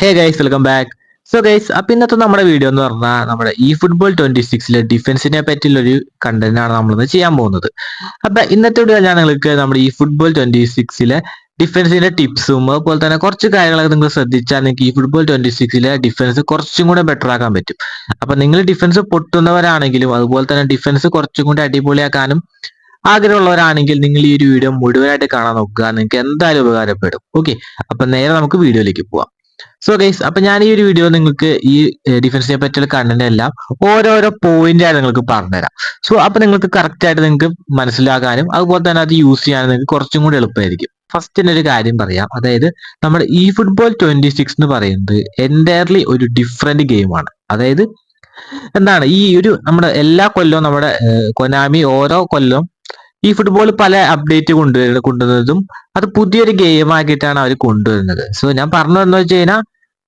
Hey guys welcome back so guys അപ്പൊ ഇന്നത്തെ നമ്മുടെ വീഡിയോ എന്ന് പറഞ്ഞാൽ നമ്മുടെ ഈ ഫുട്ബോൾ ട്വന്റി സിക്സിലെ ഡിഫൻസിനെ പറ്റിയുള്ള ഒരു കണ്ടന്റാണ് നമ്മളിന്ന് ചെയ്യാൻ പോകുന്നത്. അപ്പൊ ഇന്നത്തെ വീഡിയോ ഞാൻ നിങ്ങൾക്ക് നമ്മുടെ ഈ ഫുട്ബോൾ ട്വന്റി സിക്സിലെ ഡിഫൻസിന്റെ ടിപ്സും അതുപോലെ തന്നെ കുറച്ച് കാര്യങ്ങളൊക്കെ നിങ്ങൾ ശ്രദ്ധിച്ചാൽ നിങ്ങൾക്ക് ഈ ഫുട്ബോൾ ട്വന്റി സിക്സിലെ ഡിഫൻസ് കുറച്ചും കൂടെ ബെറ്റർ ആക്കാൻ പറ്റും. അപ്പൊ നിങ്ങൾ ഡിഫൻസ് പൊട്ടുന്നവരാണെങ്കിലും അതുപോലെ തന്നെ ഡിഫൻസ് കുറച്ചും കൂടെ അടിപൊളിയാക്കാനും ആഗ്രഹമുള്ളവരാണെങ്കിൽ നിങ്ങൾ ഈ ഒരു വീഡിയോ മുഴുവനായിട്ട് കാണാൻ നോക്കുക. നിങ്ങൾക്ക് എന്തായാലും ഉപകാരപ്പെടും. ഓക്കെ അപ്പൊ നേരെ നമുക്ക് വീഡിയോയിലേക്ക് പോവാം. സോ ഗൈസ് അപ്പൊ ഞാൻ ഈ ഒരു വീഡിയോ നിങ്ങൾക്ക് ഈ ഡിഫൻസിനെ പറ്റിയുള്ള കണ്ടന്റ് എല്ലാം ഓരോരോ പോയിന്റ് ആയിട്ട് നിങ്ങൾക്ക് പറഞ്ഞുതരാം. സോ അപ്പൊ നിങ്ങൾക്ക് കറക്റ്റ് ആയിട്ട് നിങ്ങൾക്ക് മനസ്സിലാക്കാനും അതുപോലെ തന്നെ അത് യൂസ് ചെയ്യാനും നിങ്ങൾക്ക് കുറച്ചും കൂടി എളുപ്പമായിരിക്കും. ഫസ്റ്റ് തന്നെ ഒരു കാര്യം പറയാം. അതായത് നമ്മുടെ ഈ ഫുട്ബോൾ ട്വന്റി സിക്സ് എന്ന് പറയുന്നത് എന്റയർലി ഒരു ഡിഫറെന്റ് ഗെയിമാണ് അതായത് എന്താണ്? ഈ ഒരു നമ്മുടെ എല്ലാ കൊല്ലവും നമ്മുടെ കൊനാമി ഓരോ കൊല്ലവും ഈ ഫുട്ബോൾ പല അപ്ഡേറ്റ് കൊണ്ടുവരുന്ന കൊണ്ടുവരുന്നതും അത് പുതിയൊരു ഗെയിം ആക്കിയിട്ടാണ് അവർ കൊണ്ടുവരുന്നത്. സോ ഞാൻ പറഞ്ഞു എന്ന് വെച്ച് കഴിഞ്ഞാൽ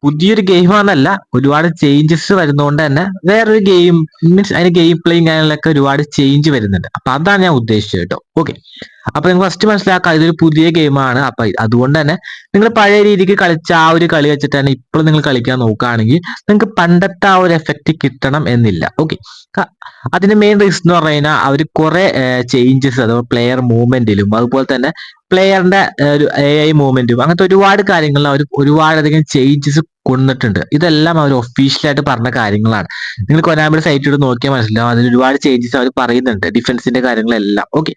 പുതിയൊരു ഗെയിമാണെന്നല്ല ഒരുപാട് ചേഞ്ചസ് വരുന്നതുകൊണ്ട് തന്നെ വേറൊരു ഗെയിം മീൻസ് അതിന് ഗെയിം പ്ലേയും കാര്യങ്ങളൊക്കെ ഒരുപാട് ചേഞ്ച് വരുന്നുണ്ട്. അപ്പൊ അതാണ് ഞാൻ ഉദ്ദേശിച്ചത് കേട്ടോ. ഓക്കെ അപ്പൊ നിങ്ങൾ ഫസ്റ്റ് മനസ്സിലാക്കുക ഇതൊരു പുതിയ ഗെയിമാണ് അപ്പൊ അതുകൊണ്ട് തന്നെ നിങ്ങൾ പഴയ രീതിക്ക് കളിച്ച ആ ഒരു കളി വെച്ചിട്ട് തന്നെ ഇപ്പോൾ നിങ്ങൾ കളിക്കാൻ നോക്കുകയാണെങ്കിൽ നിങ്ങൾക്ക് പണ്ടത്തെ ആ ഒരു എഫക്റ്റ് കിട്ടണം എന്നില്ല. ഓക്കെ അതിന്റെ മെയിൻ റീസൺ എന്ന് പറഞ്ഞു കഴിഞ്ഞാൽ അവർ കുറെ ചേഞ്ചസ് അഥവാ പ്ലെയർ മൂവ്മെന്റിലും അതുപോലെ തന്നെ പ്ലെയറിന്റെ ഒരു എ ഐ മൂവ്മെന്റും അങ്ങനത്തെ ഒരുപാട് കാര്യങ്ങളിൽ അവർ ഒരുപാടധികം ചേഞ്ചസ് കൊണ്ടിട്ടുണ്ട് ഇതെല്ലാം അവർ ഒഫീഷ്യലായിട്ട് പറഞ്ഞ കാര്യങ്ങളാണ്. നിങ്ങൾ കൊനാമിയുടെ സൈറ്റിൽ നോക്കിയാൽ മനസ്സിലാവും. അതിൽ ഒരുപാട് ചേഞ്ചസ് അവർ പറയുന്നുണ്ട്. ഡിഫൻസിന്റെ കാര്യങ്ങളെല്ലാം. ഓക്കെ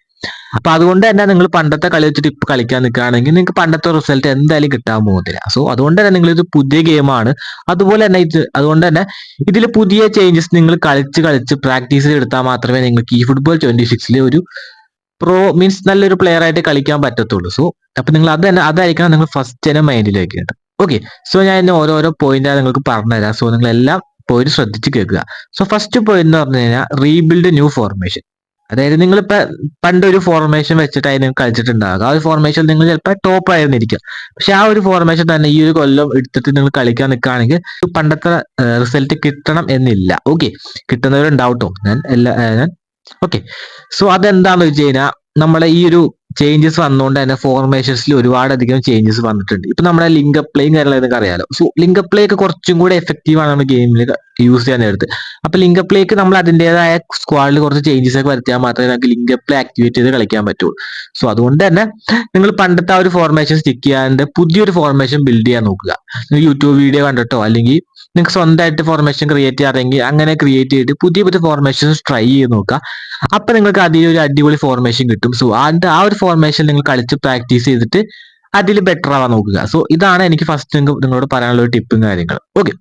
അപ്പൊ അതുകൊണ്ട് തന്നെ നിങ്ങൾ പണ്ടത്തെ കളി വെച്ചിട്ട് ഇപ്പൊ കളിക്കാൻ നിൽക്കുകയാണെങ്കിൽ നിങ്ങൾക്ക് പണ്ടത്തെ റിസൾട്ട് എന്തായാലും കിട്ടാൻ പോകുന്നില്ല. സോ അതുകൊണ്ട് തന്നെ നിങ്ങൾ ഇത് പുതിയ ഗെയിമാണ് അതുപോലെ തന്നെ ഇത് അതുകൊണ്ട് തന്നെ ഇതിൽ പുതിയ ചേഞ്ചസ് നിങ്ങൾ കളിച്ച് കളിച്ച് പ്രാക്ടീസ് എടുത്താൽ മാത്രമേ നിങ്ങൾക്ക് ഈ ഫുട്ബോൾ ട്വന്റി സിക്സിൽ ഒരു പ്രോ മീൻസ് നല്ലൊരു പ്ലെയർ ആയിട്ട് കളിക്കാൻ പറ്റത്തുള്ളൂ. സോ അപ്പൊ നിങ്ങൾ അത് തന്നെ അതായിരിക്കണം നിങ്ങൾ ഫസ്റ്റ് തന്നെ മൈൻഡിലേക്ക് വെക്കേണ്ടത് ഓക്കെ സോ ഞാൻ ഇന്ന് ഓരോരോ പോയിന്റ് നിങ്ങൾക്ക് പറഞ്ഞുതരാം. സോ നിങ്ങൾ എല്ലാം പോയിന്റ് ശ്രദ്ധിച്ച് കേൾക്കുക. സോ ഫസ്റ്റ് പോയിന്റ് എന്ന് പറഞ്ഞു കഴിഞ്ഞാൽ റീബിൽഡ് ന്യൂ ഫോർമേഷൻ അതായത് നിങ്ങൾ പണ്ട് ഒരു ഫോർമേഷൻ വെച്ചിട്ടായി നിങ്ങൾ കളിച്ചിട്ടുണ്ടാകുക ആ ഒരു ഫോർമേഷൻ നിങ്ങൾ ചിലപ്പോൾ ടോപ്പ് ആയിരുന്നിരിക്കുക പക്ഷെ ആ ഒരു ഫോർമേഷൻ തന്നെ ഈ ഒരു കൊല്ലം എടുത്തിട്ട് നിങ്ങൾ കളിക്കാൻ നിൽക്കുകയാണെങ്കിൽ പണ്ടത്തെ റിസൾട്ട് കിട്ടണം എന്നില്ല. ഓക്കെ കിട്ടുന്നവരുണ്ടാവട്ടോ. ഞാൻ എല്ലാ ഞാൻ ഓക്കെ സോ അതെന്താന്ന് വെച്ച് കഴിഞ്ഞാൽ നമ്മളെ ഈ ഒരു ചേഞ്ചസ് വന്നുകൊണ്ട് തന്നെ ഫോർമേഷൻസിൽ ഒരുപാട് അധികം ചേഞ്ചസ് വന്നിട്ടുണ്ട്. ഇപ്പൊ നമ്മുടെ ലിങ്ക് പ്ലേയും കാര്യങ്ങളും നിങ്ങൾക്ക് അറിയാലോ സോ ലിങ്ക് പ്ലേ ഒക്കെ കുറച്ചും കൂടെ എഫക്റ്റീവ് ആണ് നമ്മുടെ ഗെയിമിൽ യൂസ് ചെയ്യാൻ നേരത്ത്. അപ്പൊ ലിങ്ക് പ്ലേക്ക് നമ്മൾ അതിന്റെതായ സ്ക്വാഡിൽ കുറച്ച് ചേഞ്ചസ് ഒക്കെ വരുത്തിയാൽ മാത്രമേ നമുക്ക് ലിങ്ക് പ്ലേ ആക്ടിവേറ്റ് ചെയ്ത് കളിക്കാൻ പറ്റുള്ളൂ. സോ അതുകൊണ്ട് തന്നെ നിങ്ങൾ പണ്ടത്തെ ആ ഒരു ഫോർമേഷൻ സ്റ്റിക്ക് ചെയ്യാണ്ട് പുതിയൊരു ഫോർമേഷൻ ബിൽഡ് ചെയ്യാൻ നോക്കുക. നിങ്ങൾ യൂട്യൂബ് വീഡിയോ കണ്ടിട്ടോ? അല്ലെങ്കിൽ നിങ്ങൾക്ക് സ്വന്തമായിട്ട് ഫോർമേഷൻ ക്രിയേറ്റ് ചെയ്യാറെങ്കിൽ അങ്ങനെ ക്രിയേറ്റ് ചെയ്തിട്ട് പുതിയ പുതിയ ഫോർമേഷൻസ് ട്രൈ ചെയ്ത് നോക്കുക. അപ്പൊ നിങ്ങൾക്ക് അതിൽ ഒരു അടിപൊളി ഫോർമേഷൻ കിട്ടും. സോ അതിന്റെ ആ ഒരു ഫോർമേഷൻ നിങ്ങൾ കളിച്ച് പ്രാക്ടീസ് ചെയ്തിട്ട് അതിൽ ബെറ്റർ ആവാൻ നോക്കുക. സോ ഇതാണ് എനിക്ക് ഫസ്റ്റ് നിങ്ങളോട് പറയാനുള്ള ഒരു ടിപ്പും കാര്യങ്ങളും. ഓക്കെ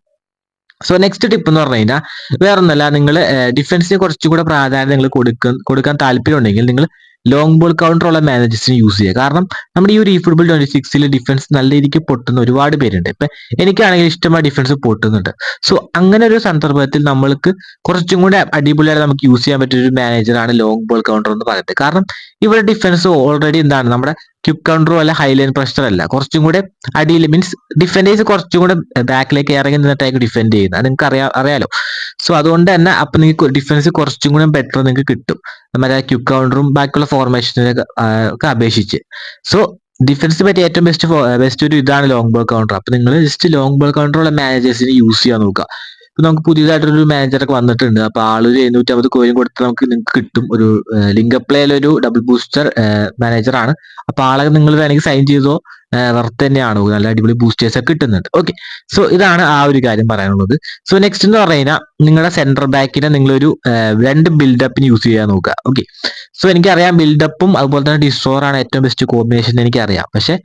സോ നെക്സ്റ്റ് ടിപ്പ് എന്ന് പറഞ്ഞു കഴിഞ്ഞാൽ വേറെ ഒന്നല്ല നിങ്ങൾ ഡിഫൻസിന് കുറച്ചുകൂടെ പ്രാധാന്യം നിങ്ങൾ കൊടുക്കാൻ കൊടുക്കാൻ താല്പര്യം ഉണ്ടെങ്കിൽ നിങ്ങൾ ലോങ് ബോൾ കൗണ്ടർ ഉള്ള മാനേജേഴ്സിന് യൂസ് ചെയ്യുക. കാരണം നമ്മുടെ ഈ ഒരു ഈ ഫുട്ബോൾ ട്വന്റി സിക്സിൽ ഡിഫൻസ് നല്ല രീതിക്ക് പൊട്ടുന്ന ഒരുപാട് പേരുണ്ട്. ഇപ്പൊ എനിക്കാണെങ്കിൽ ഇഷ്ടമായ ഡിഫൻസ് പൊട്ടുന്നുണ്ട്. സോ അങ്ങനെ ഒരു സന്ദർഭത്തിൽ നമ്മൾക്ക് കുറച്ചും കൂടെ അടിപൊളിയായിട്ട് നമുക്ക് യൂസ് ചെയ്യാൻ പറ്റിയ ഒരു മാനേജറാണ് ലോങ് ബോൾ കൗണ്ടർ എന്ന് പറയുന്നത്. കാരണം ഇവിടെ ഡിഫൻസ് ഓൾറെഡി എന്താണ്? നമ്മുടെ ക്യുക്ക് കൗണ്ടറും അല്ല ഹൈലൈൻ പ്രഷർ അല്ല. കുറച്ചും കൂടെ അടിയിൽ മീൻസ് ഡിഫൻഡേഴ്സ് കുറച്ചും കൂടെ ബാക്കിലേക്ക് ഇറങ്ങി നിന്നിട്ടായിരിക്കും ഡിഫെൻഡ് ചെയ്യുന്നത്. നിങ്ങൾക്ക് അറിയാ അറിയാലോ. സോ അതുകൊണ്ട് തന്നെ അപ്പൊ നിങ്ങൾക്ക് ഡിഫൻസ് കുറച്ചും കൂടെ ബെറ്റർ നിങ്ങൾക്ക് കിട്ടും. മറ്റേ ക്യുക്ക് കൗണ്ടറും ബാക്കിയുള്ള ഫോർമേഷനൊക്കെ അപേക്ഷിച്ച്. സോ ഡിഫൻസ് പറ്റി ഏറ്റവും ബെസ്റ്റ് ബെസ്റ്റ് ഒരു ഇതാണ് ലോങ് ബോൾ കൗണ്ടർ അപ്പൊ നിങ്ങൾ ജസ്റ്റ് ലോങ് ബോൾ കൗണ്ടറുള്ള മാനേജേഴ്സിന് യൂസ് ചെയ്യാൻ നോക്കുക. ഇപ്പൊ നമുക്ക് പുതിയതായിട്ടൊരു മാനേജറൊക്കെ വന്നിട്ടുണ്ട്. അപ്പൊ ആളൊരു എഴുന്നൂറ്റി അമ്പത് കോയിൻ കൊടുത്ത് നമുക്ക് നിങ്ങൾക്ക് കിട്ടും. ഒരു ലിങ്ക് പ്ലേയിലൊരു ഡബിൾ ബൂസ്റ്റർ മാനേജർ ആണ്. അപ്പൊ ആളെ നിങ്ങൾ വേണമെങ്കിൽ സൈൻ ചെയ്തോ വർത്ത് തന്നെയാണ്? നല്ല അടിപൊളി ബൂസ്റ്റേഴ്സ് ഒക്കെ കിട്ടുന്നുണ്ട്. ഓക്കെ സോ ഇതാണ് ആ ഒരു കാര്യം പറയാനുള്ളത്. സോ നെക്സ്റ്റ് എന്ന് പറഞ്ഞു കഴിഞ്ഞാൽ നിങ്ങളുടെ സെൻട്രൽ ബാക്കിനെ നിങ്ങളൊരു രണ്ട് ബിൽഡപ്പിന് യൂസ് ചെയ്യാൻ നോക്കുക. ഓക്കെ സോ എനിക്കറിയാം ബിൽഡപ്പും അതുപോലെ തന്നെ ആണ് ഏറ്റവും ബെസ്റ്റ് കോമ്പിനേഷൻ എനിക്കറിയാം. പക്ഷെ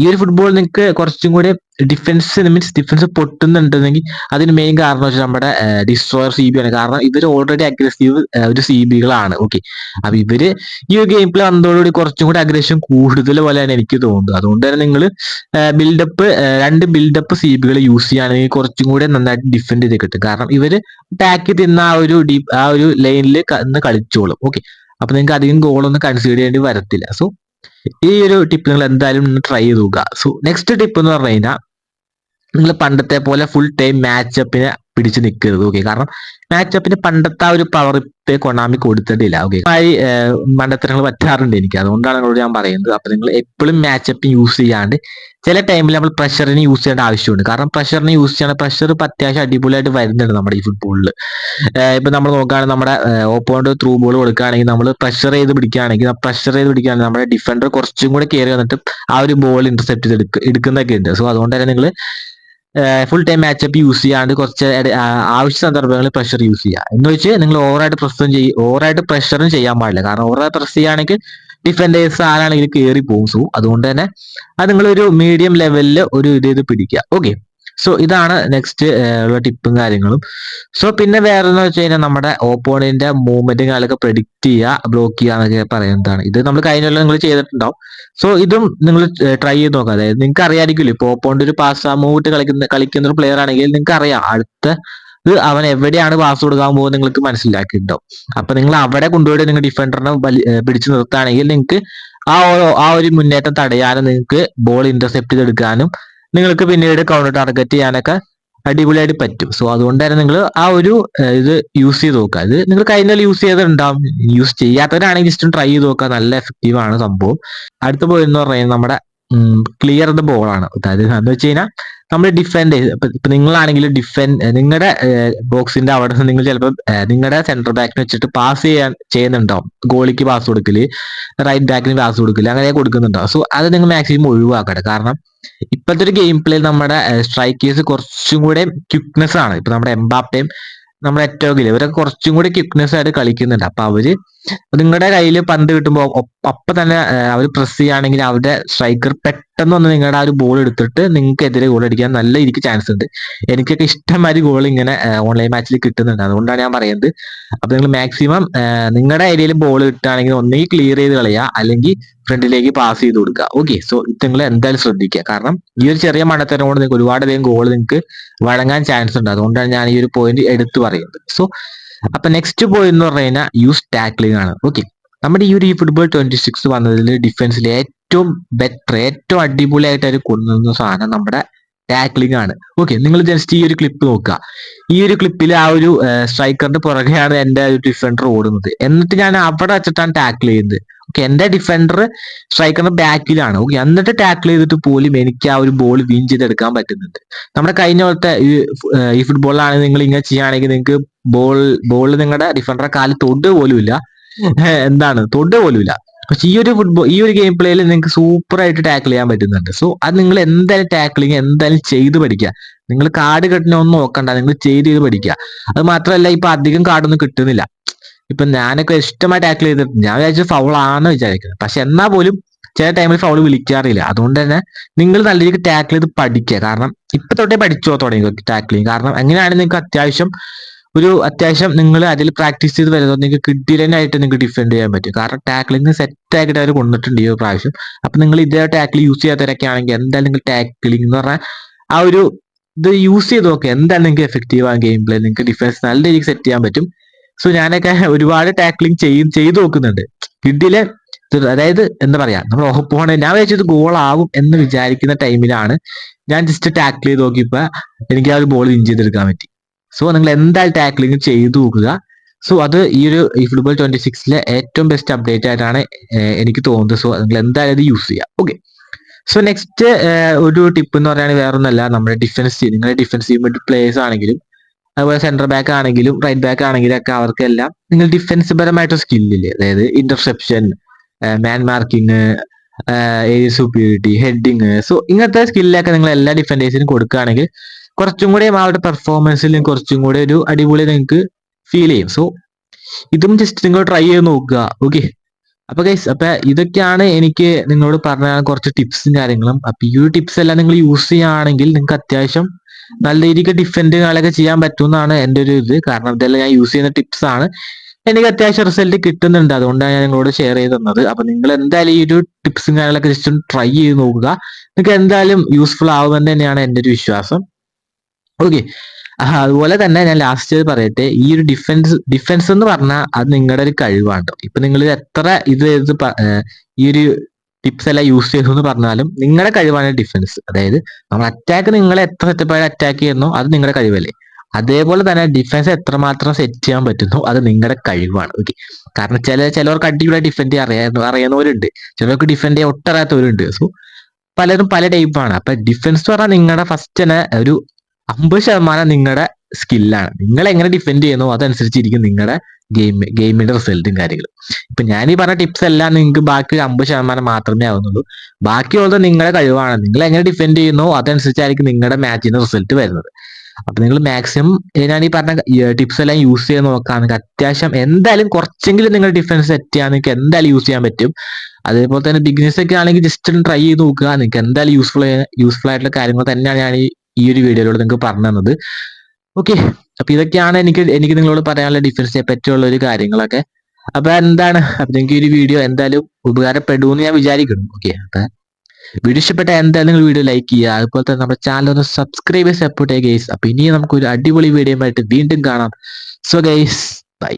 ഈ ഒരു ഫുട്ബോൾ നിങ്ങൾക്ക് കുറച്ചും കൂടി ഡിഫൻസ് മീൻസ് ഡിഫൻസ് പൊട്ടുന്നുണ്ടെങ്കിൽ അതിന് മെയിൻ കാരണം വെച്ചാൽ നമ്മുടെ ഡിസ്ട്രോയർ സി ബി ആണ്. കാരണം ഇവർ ഓൾറെഡി അഗ്രസീവ് ഒരു സി ബികളാണ് ഓക്കെ അപ്പൊ ഇവർ ഈ ഒരു ഗെയിം പ്ലേ വന്നതോടുകൂടി കുറച്ചും കൂടി അഗ്രഷൻ കൂടുതൽ പോലെയാണ് എനിക്ക് തോന്നുന്നത്. അതുകൊണ്ട് തന്നെ നിങ്ങൾ ബിൽഡപ്പ് രണ്ട് ബിൽഡപ്പ് സി ബികൾ യൂസ് ചെയ്യുകയാണെങ്കിൽ കുറച്ചും കൂടി നന്നായിട്ട് ഡിഫെൻഡ് ചെയ്ത് കിട്ടും കാരണം ഇവർ ടാക്ക് തിന്ന ആ ഒരു ആ ഒരു ലൈനിൽ കളിച്ചോളും. ഓക്കെ അപ്പൊ നിങ്ങൾക്ക് അധികം ഗോളൊന്നും കൺസിഡർ ചെയ്യേണ്ടി വരത്തില്ല. സോ ഈ ഒരു ടിപ്പ് നിങ്ങൾ എന്തായാലും ട്രൈ ചെയ്ത് നോക്കുക. സോ നെക്സ്റ്റ് ടിപ്പ് എന്ന് പറഞ്ഞു കഴിഞ്ഞാൽ നിങ്ങൾ പണ്ടത്തെ പോലെ ഫുൾ ടൈം മാച്ചപ്പിനെ പിടിച്ച് നിൽക്കരുത് ഓക്കെ കാരണം മാച്ചപ്പിന് പണ്ടത്തെ ആ ഒരു പവർ ഇപ്പേ കൊണാമി കൊടുത്തിട്ടില്ല ഓക്കെ മണ്ടത്തരങ്ങൾ പറ്റാറുണ്ട് എനിക്ക്. അതുകൊണ്ടാണ് നിങ്ങളോട് ഞാൻ പറയുന്നത്. അപ്പൊ നിങ്ങൾ എപ്പോഴും മാച്ചപ്പ് യൂസ് ചെയ്യാണ്ട് ചില ടൈമിൽ നമ്മൾ പ്രഷറിന് യൂസ് ചെയ്യേണ്ട ആവശ്യമുണ്ട്. കാരണം പ്രഷറിന് യൂസ് ചെയ്യണ പ്രഷർ ഇപ്പൊ അത്യാവശ്യം അടിപൊളിയായിട്ട് വരുന്നുണ്ട് നമ്മുടെ ഈ ഫുട്ബോളിൽ ഇപ്പൊ നമ്മൾ നോക്കുകയാണെങ്കിൽ നമ്മുടെ ഓപ്പോണ്ട് ത്രൂ ബോൾ കൊടുക്കുകയാണെങ്കിൽ നമ്മൾ പ്രഷർ ചെയ്ത് പിടിക്കുകയാണെങ്കിൽ പ്രഷർ ചെയ്ത് പിടിക്കുകയാണെങ്കിൽ നമ്മുടെ ഡിഫൻഡർ കുറച്ചും കൂടെ കയറി വന്നിട്ട് ആ ഒരു ബോൾ ഇന്റർസെപ്റ്റ് ചെയ്ത് എടുക്ക എടുക്കുന്നൊക്കെ ഉണ്ട്. സോ അതുകൊണ്ട് തന്നെ നിങ്ങൾ ഫുൾ ടൈം മാച്ചപ്പ് യൂസ് ചെയ്യാണ്ട് കുറച്ച് ആവശ്യ സന്ദർഭങ്ങളിൽ പ്രഷർ യൂസ് ചെയ്യുക എന്ന് വെച്ച് നിങ്ങൾ ഓവറായിട്ട് പ്രസ്സും ചെയ്യും ഓവറായിട്ട് പ്രഷറും ചെയ്യാൻ പാടില്ല. കാരണം ഓവറായി പ്രസ് ചെയ്യുകയാണെങ്കിൽ ഡിഫൻഡേഴ്സ് ആരാണെങ്കിലും കയറി പോകും. സോ അതുകൊണ്ട് തന്നെ അത് നിങ്ങൾ ഒരു മീഡിയം ലെവലിൽ ഒരു ഇത് പിടിക്കുക. ഓക്കെ സോ ഇതാണ് നെക്സ്റ്റ് ഉള്ള ടിപ്പും കാര്യങ്ങളും. സോ പിന്നെ വേറെ എന്ന് വെച്ച് കഴിഞ്ഞാൽ നമ്മുടെ ഓപ്പോണന്റിന്റെ മൂവ്മെന്റ് കാര്യങ്ങളൊക്കെ പ്രെഡിക്റ്റ് ചെയ്യുക ബ്ലോക്ക് ചെയ്യുക എന്നൊക്കെ പറയുന്നതാണ്. ഇത് നമ്മൾ കഴിഞ്ഞ നിങ്ങൾ ചെയ്തിട്ടുണ്ടാവും. സോ ഇതും നിങ്ങൾ ട്രൈ ചെയ്ത് നോക്കുക അതായത് നിങ്ങൾക്ക് അറിയാമായിരിക്കില്ല ഇപ്പോൾ ഓപ്പോണ്ട് ഒരു പാസ് മൂവിട്ട് കളിക്കുന്ന കളിക്കുന്ന ഒരു പ്ലെയർ ആണെങ്കിൽ നിങ്ങൾക്ക് അറിയാം. അടുത്ത ഇത് അവൻ എവിടെയാണ് പാസ് കൊടുക്കാൻ പോകുന്നത് നിങ്ങൾക്ക് മനസ്സിലാക്കിയിട്ടുണ്ടാവും. അപ്പൊ നിങ്ങൾ അവിടെ കൊണ്ടുപോയിട്ട് നിങ്ങൾ ഡിഫൻഡറിനെ പിടിച്ചു നിർത്തുകയാണെങ്കിൽ നിങ്ങൾക്ക് ആ ആ ഒരു മുന്നേറ്റം തടയാനും നിങ്ങൾക്ക് ബോൾ ഇന്റർസെപ്റ്റ് ചെയ്തെടുക്കാനും നിങ്ങൾക്ക് പിന്നീട് കൗണ്ടർ ടാർഗറ്റ് ചെയ്യാനൊക്കെ അടിപൊളിയായിട്ട് പറ്റും. സോ അതുകൊണ്ട് തന്നെ നിങ്ങൾ ആ ഒരു ഇത് യൂസ് ചെയ്ത് നോക്കുക. അത് നിങ്ങൾ കഴിഞ്ഞാൽ യൂസ് ചെയ്തിട്ടുണ്ടാവും. യൂസ് ചെയ്യാത്തവരാണെങ്കിൽ ജസ്റ്റ് ട്രൈ ചെയ്ത് നോക്കുക. നല്ല എഫക്റ്റീവ് ആണ് സംഭവം. അടുത്ത ബോൾ എന്ന് പറയുന്നത് നമ്മുടെ ക്ലിയർ ദ ബോൾ ആണ്. അതായത് എന്ന് വെച്ച് കഴിഞ്ഞാൽ നമ്മൾ ഡിഫെൻഡ് ഇപ്പൊ നിങ്ങളാണെങ്കിൽ ഡിഫെൻഡ് നിങ്ങളുടെ ബോക്സിന്റെ അവിടെ നിന്ന് നിങ്ങൾ ചിലപ്പോൾ നിങ്ങളുടെ സെന്റർ ബാക്കിന് വെച്ചിട്ട് പാസ് ചെയ്യാൻ ചെയ്യുന്നുണ്ടാവും ഗോളിക്ക് പാസ് കൊടുക്കൽ റൈറ്റ് ബാക്കിന് പാസ് കൊടുക്കൽ അങ്ങനെ കൊടുക്കുന്നുണ്ടാവും സോ അത് നിങ്ങൾ മാക്സിമം ഒഴിവാക്കട്ടെ. കാരണം ഇപ്പോഴത്തെ ഒരു ഗെയിം പ്ലേ നമ്മുടെ സ്ട്രൈക്കേഴ്സ് കുറച്ചും കൂടെ ക്വിക്നെസ് ആണ്. ഇപ്പൊ നമ്മുടെ എംബാപ്പയും നമ്മുടെ ഏറ്റവും ഇവരൊക്കെ കുറച്ചും കൂടി ക്വിക്നെസ് ആയിട്ട് കളിക്കുന്നുണ്ട്. അപ്പൊ അവർ നിങ്ങളുടെ കയ്യിൽ പന്ത് കിട്ടുമ്പോൾ അപ്പൊ തന്നെ അവർ പ്രസ് ചെയ്യുകയാണെങ്കിൽ അവരുടെ സ്ട്രൈക്കർ പെട്ടെന്ന് വന്ന് നിങ്ങളുടെ ആ ഒരു ബോൾ എടുത്തിട്ട് നിങ്ങൾക്ക് എതിരെ ഗോൾ അടിക്കാൻ നല്ല രീതിക്ക് ചാൻസ് ഉണ്ട്. എനിക്കൊക്കെ ഇഷ്ടംമാതിരി ഗോൾ ഇങ്ങനെ ഓൺലൈൻ മാച്ചിൽ കിട്ടുന്നുണ്ട്. അതുകൊണ്ടാണ് ഞാൻ പറയുന്നത്. അപ്പൊ നിങ്ങൾ മാക്സിമം നിങ്ങളുടെ ഏരിയയിൽ ബോൾ കിട്ടുകയാണെങ്കിൽ ഒന്നെങ്കിൽ ക്ലിയർ ചെയ്ത് കളയുക അല്ലെങ്കിൽ ഫ്രണ്ടിലേക്ക് പാസ് ചെയ്ത് കൊടുക്കുക. ഓക്കെ സോ ഇത് നിങ്ങൾ എന്തായാലും ശ്രദ്ധിക്കുക. കാരണം ഈ ഒരു ചെറിയ മണ്ടത്തരം കൊണ്ട് നിങ്ങൾക്ക് ഒരുപാട് അധികം ഗോൾ നിങ്ങൾക്ക് വഴങ്ങാൻ ചാൻസ് ഉണ്ട്. അതുകൊണ്ടാണ് ഞാൻ ഈ ഒരു പോയിന്റ് എടുത്തു പറയുന്നത്. സോ അപ്പൊ നെക്സ്റ്റ് പോയിന്റ് എന്ന് പറഞ്ഞു കഴിഞ്ഞാൽ യൂസ് ടാക്ലിംഗ് ആണ്. ഓക്കെ നമ്മുടെ ഈ ഒരു ഈ ഫുട്ബോൾ ട്വന്റി സിക്സ് വന്നതിൽ ഡിഫൻസിൽ ഏറ്റവും ബെറ്റർ ഏറ്റവും അടിപൊളിയായിട്ട് അവർ കൊണ്ടുവന്ന സാധനം നമ്മുടെ ടാക്ലിംഗ് ആണ്. ഓക്കെ നിങ്ങൾ ജസ്റ്റ് ഈ ഒരു ക്ലിപ്പ് നോക്കുക. ഈ ഒരു ക്ലിപ്പിൽ ആ ഒരു സ്ട്രൈക്കറിന്റെ പുറകെയാണ് എന്റെ ഒരു ഡിഫൻഡർ ഓടുന്നത്. എന്നിട്ട് ഞാൻ അവിടെ വെച്ചിട്ടാണ് ടാക്കിൾ ചെയ്യുന്നത്. ഓക്കെ എന്റെ ഡിഫൻഡർ സ്ട്രൈക്കറിന്റെ ബാക്കിലാണ് ഓക്കെ എന്നിട്ട് ടാക്കിൾ ചെയ്തിട്ട് പോലും എനിക്ക് ആ ഒരു ബോൾ വിൻ ചെയ്തെടുക്കാൻ പറ്റുന്നുണ്ട്. നമ്മുടെ കഴിഞ്ഞ പോലത്തെ ഈ ഫ്- ഏർ ഈ ഫുട്ബോളിലാണെങ്കിൽ നിങ്ങൾ ഇങ്ങനെ ചെയ്യുകയാണെങ്കിൽ നിങ്ങൾക്ക് ബോൾ ബോൾ നിങ്ങളുടെ ഡിഫൻഡറെ കാലിൽ തൊട്ട് പോലുമില്ല. എന്താണ്? തൊട്ട് പോലുമില്ല. പക്ഷെ ഈ ഒരു ഫുട്ബോൾ ഈ ഒരു ഗെയിം പ്ലേയിൽ നിങ്ങൾക്ക് സൂപ്പർ ആയിട്ട് ടാക്കിൾ ചെയ്യാൻ പറ്റുന്നുണ്ട്. സോ അത് നിങ്ങൾ എന്തായാലും ടാക്കിളിങ് എന്തായാലും ചെയ്ത് പഠിക്കുക. നിങ്ങൾ കാർഡ് കെട്ടിനെ ഒന്നും നോക്കണ്ട. നിങ്ങൾ ചെയ്ത് ചെയ്ത് പഠിക്കുക. അത് മാത്രമല്ല ഇപ്പൊ അധികം കാർഡൊന്നും കിട്ടുന്നില്ല. ഇപ്പൊ ഞാനൊക്കെ ഇഷ്ടമായി ടാക്കിൾ ചെയ്തിട്ട് ഞാൻ വിചാരിച്ചു ഫൗൾ ആണെന്ന് വിചാരിക്കുന്നത് പക്ഷെ എന്നാ പോലും ചില ടൈമിൽ ഫൗൾ വിളിക്കാറില്ല. അതുകൊണ്ട് തന്നെ നിങ്ങൾ നല്ല രീതിക്ക് ടാക്കിൾ ചെയ്ത് പഠിക്കുക. കാരണം ഇപ്പൊ തൊട്ടേ പഠിച്ചോ തുടങ്ങി ടാക്കിളിങ് കാരണം എങ്ങനെയാണ് നിങ്ങൾക്ക് അത്യാവശ്യം ഒരു അത്യാവശ്യം നിങ്ങൾ അതിൽ പ്രാക്ടീസ് ചെയ്ത് വരുന്നത് നിങ്ങൾക്ക് കിഡിലനായിട്ട് നിങ്ങൾക്ക് ഡിഫെൻഡ് ചെയ്യാൻ പറ്റും. കാരണം ടാക്ലിംഗ് സെറ്റ് ആക്കിയിട്ട് അവർ കൊണ്ടിട്ടുണ്ട് ഈ പ്രാവശ്യം. അപ്പൊ നിങ്ങൾ ഇതേ ടാക്കിൾ യൂസ് ചെയ്യാത്തവരൊക്കെ ആണെങ്കിൽ എന്തായാലും നിങ്ങൾ ടാക്ലിംഗ് എന്ന് പറഞ്ഞാൽ ആ ഒരു ഇത് യൂസ് ചെയ്ത് നോക്കുക എന്തായാലും നിങ്ങൾക്ക് എഫക്റ്റീവ് ആ ഗെയിം പ്ലേ നിങ്ങൾക്ക് ഡിഫൻസ് നല്ല രീതിക്ക് സെറ്റ് ചെയ്യാൻ പറ്റും. സോ ഞാനൊക്കെ ഒരുപാട് ടാക്ലിംഗ് ചെയ്യും ചെയ്തു നോക്കുന്നുണ്ട്. കിഡിലെ അതായത് എന്താ പറയാ നമ്മൾ ഓപ്പോണ ഞാൻ വിചാരിച്ചത് ഗോൾ ആവും എന്ന് വിചാരിക്കുന്ന ടൈമിലാണ് ഞാൻ ജസ്റ്റ് ടാക്കിൾ ചെയ്ത് നോക്കിയപ്പോ എനിക്ക് ആ ഒരു ബോൾ ഇഞ്ച് ചെയ്തെടുക്കാൻ പറ്റി. സോ നിങ്ങൾ എന്തായാലും ടാക്ലിംഗ് ചെയ്തു നോക്കുക. സോ അത് ഈ ഒരു ഈ ഫുട്ബോൾ ട്വന്റി സിക്സിലെ ഏറ്റവും ബെസ്റ്റ് അപ്ഡേറ്റ് ആയിട്ടാണ് എനിക്ക് തോന്നുന്നത്. സോ നിങ്ങൾ എന്തായാലും ഇത് യൂസ് ചെയ്യുക. ഓക്കെ സോ നെക്സ്റ്റ് ഒരു ടിപ്പ് എന്ന് പറയുകയാണെങ്കിൽ വേറെ ഒന്നല്ല നമ്മുടെ ഡിഫൻസ് നിങ്ങളുടെ ഡിഫൻസ് ചെയ്യുമ്പോൾ പ്ലേയേഴ്സ് ആണെങ്കിലും അതുപോലെ സെന്റർ ബാക്ക് ആണെങ്കിലും റൈറ്റ് ബാക്ക് ആണെങ്കിലും ഒക്കെ അവർക്കെല്ലാം നിങ്ങൾ ഡിഫൻസ് പരമായിട്ട് സ്കില്ലില്ലേ അതായത് interception man marking area superiority heading so ഇങ്ങനത്തെ സ്കില്ലൊക്കെ നിങ്ങൾ എല്ലാ ഡിഫൻഡേഴ്സിനും കൊടുക്കുകയാണെങ്കിൽ കുറച്ചും കൂടി അവരുടെ പെർഫോമൻസിൽ കുറച്ചും കൂടി ഒരു അടിപൊളി നിങ്ങൾക്ക് ഫീൽ ചെയ്യും. സോ ഇതും ജസ്റ്റ് നിങ്ങൾ ട്രൈ ചെയ്ത് നോക്കുക. ഓക്കെ അപ്പൊ ഗൈസ് അപ്പൊ ഇതൊക്കെയാണ് എനിക്ക് നിങ്ങളോട് പറഞ്ഞ കുറച്ച് ടിപ്സും കാര്യങ്ങളും. അപ്പൊ ഈ ഒരു ടിപ്സ് എല്ലാം നിങ്ങൾ യൂസ് ചെയ്യുകയാണെങ്കിൽ നിങ്ങൾക്ക് അത്യാവശ്യം നല്ല രീതിക്ക് ഡിഫെൻഡുകളൊക്കെ ചെയ്യാൻ പറ്റുമെന്നാണ് എന്റെ ഒരു ഇത്. കാരണം ഇതെല്ലാം ഞാൻ യൂസ് ചെയ്യുന്ന ടിപ്സ് ആണ്. എനിക്ക് അത്യാവശ്യം റിസൾട്ട് കിട്ടുന്നുണ്ട്. അതുകൊണ്ടാണ് ഞാൻ നിങ്ങളോട് ഷെയർ ചെയ്ത് തന്നത്. അപ്പൊ നിങ്ങൾ എന്തായാലും ഈ ഒരു ടിപ്സും കാര്യങ്ങളൊക്കെ ജസ്റ്റ് ഒന്ന് ട്രൈ ചെയ്ത് നോക്കുക. നിങ്ങൾക്ക് എന്തായാലും യൂസ്ഫുൾ ആവുമെന്ന് തന്നെയാണ് എന്റെ ഒരു വിശ്വാസം. ഓക്കെ അതുപോലെ തന്നെ ഞാൻ ലാസ്റ്റ് പറയട്ടെ. ഈ ഒരു ഡിഫൻസ് ഡിഫൻസ് എന്ന് പറഞ്ഞാൽ അത് നിങ്ങളുടെ ഒരു കഴിവാണ്. ഇപ്പൊ നിങ്ങൾ എത്ര ഇത് ഈ ഒരു ടിപ്സ് എല്ലാം യൂസ് ചെയ്തു എന്ന് പറഞ്ഞാലും നിങ്ങളുടെ കഴിവാണ് ഡിഫൻസ് അതായത് നമ്മൾ അറ്റാക്ക് നിങ്ങൾ എത്ര സെറ്റപ്പായി അറ്റാക്ക് ചെയ്യുന്നു അത് നിങ്ങളുടെ കഴിവല്ലേ. അതേപോലെ തന്നെ ഡിഫൻസ് എത്രമാത്രം സെറ്റ് ചെയ്യാൻ പറ്റുന്നു അത് നിങ്ങളുടെ കഴിവാണ്. ഓക്കെ കാരണം ചില ചിലവർക്ക് അടിപൊളി ഡിഫെൻഡ് അറിയാവുന്ന അറിയുന്നവരുണ്ട്. ചിലർക്ക് ഡിഫെൻഡ് ചെയ്യാൻ ഒട്ടറിയാത്തവരുണ്ട്. സോ പലരും പല ടൈപ്പാണ് അപ്പൊ ഡിഫൻസ് പറഞ്ഞാൽ നിങ്ങളുടെ ഫസ്റ്റ് തന്നെ ഒരു അമ്പത് ശതമാനം നിങ്ങളുടെ സ്കില്ലാണ് നിങ്ങൾ എങ്ങനെ ഡിഫെൻഡ് ചെയ്യുന്നു അതനുസരിച്ചിരിക്കും നിങ്ങളുടെ ഗെയിം ഗെയിമിന്റെ റിസൾട്ടും കാര്യങ്ങളും. ഇപ്പൊ ഞാൻ ഈ പറഞ്ഞ ടിപ്സ് എല്ലാം നിങ്ങൾക്ക് ബാക്കി അമ്പത് ശതമാനം മാത്രമേ ആവുന്നുള്ളൂ. ബാക്കിയുള്ളത് നിങ്ങളുടെ കഴിവാണ്. നിങ്ങൾ എങ്ങനെ ഡിഫെൻഡ് ചെയ്യുന്നു അതനുസരിച്ചായിരിക്കും നിങ്ങളുടെ മാച്ചിന്റെ റിസൾട്ട് വരുന്നത്. അപ്പൊ നിങ്ങൾ മാക്സിമം ഞാൻ ഈ പറഞ്ഞ ടിപ്സ് എല്ലാം യൂസ് ചെയ്ത് നോക്കുകയാണെങ്കിൽ അത്യാവശ്യം എന്തായാലും കുറച്ചെങ്കിലും നിങ്ങൾ ഡിഫൻസ് സെറ്റ് ചെയ്യാൻ നിങ്ങൾക്ക് എന്തായാലും യൂസ് ചെയ്യാൻ പറ്റും. അതേപോലെ തന്നെ ബിഗ്നസ് ഒക്കെ ആണെങ്കിൽ ജസ്റ്റ് ഒന്ന് ട്രൈ ചെയ്ത് നോക്കുക. നിങ്ങൾക്ക് എന്തായാലും യൂസ്ഫുൾ യൂസ്ഫുൾ ആയിട്ടുള്ള കാര്യങ്ങൾ തന്നെയാണ് ഞാൻ ഈ ഒരു വീഡിയോയിലൂടെ നിങ്ങൾക്ക് പറഞ്ഞു തന്നത്. ഓക്കെ അപ്പൊ ഇതൊക്കെയാണ് എനിക്ക് എനിക്ക് നിങ്ങളോട് പറയാനുള്ള ഡിഫൻസിനെ പറ്റിയുള്ള ഒരു കാര്യങ്ങളൊക്കെ. അപ്പൊ എന്താണ്? അപ്പൊ നിങ്ങൾക്ക് ഒരു വീഡിയോ എന്തായാലും ഉപകാരപ്പെടുമെന്ന് ഞാൻ വിചാരിക്കുന്നു. ഓക്കെ അപ്പൊ വീഡിയോ ഇഷ്ടപ്പെട്ട എന്തായാലും നിങ്ങൾ വീഡിയോ ലൈക്ക് ചെയ്യുക. അതുപോലെ തന്നെ നമ്മുടെ ചാനൽ ഒന്ന് സബ്സ്ക്രൈബ് സപ്പോർട്ട് ചെയ്യുക ഗൈസ് അപ്പൊ ഇനി നമുക്ക് ഒരു അടിപൊളി വീഡിയോ ആയിട്ട് വീണ്ടും കാണാം. So guys bye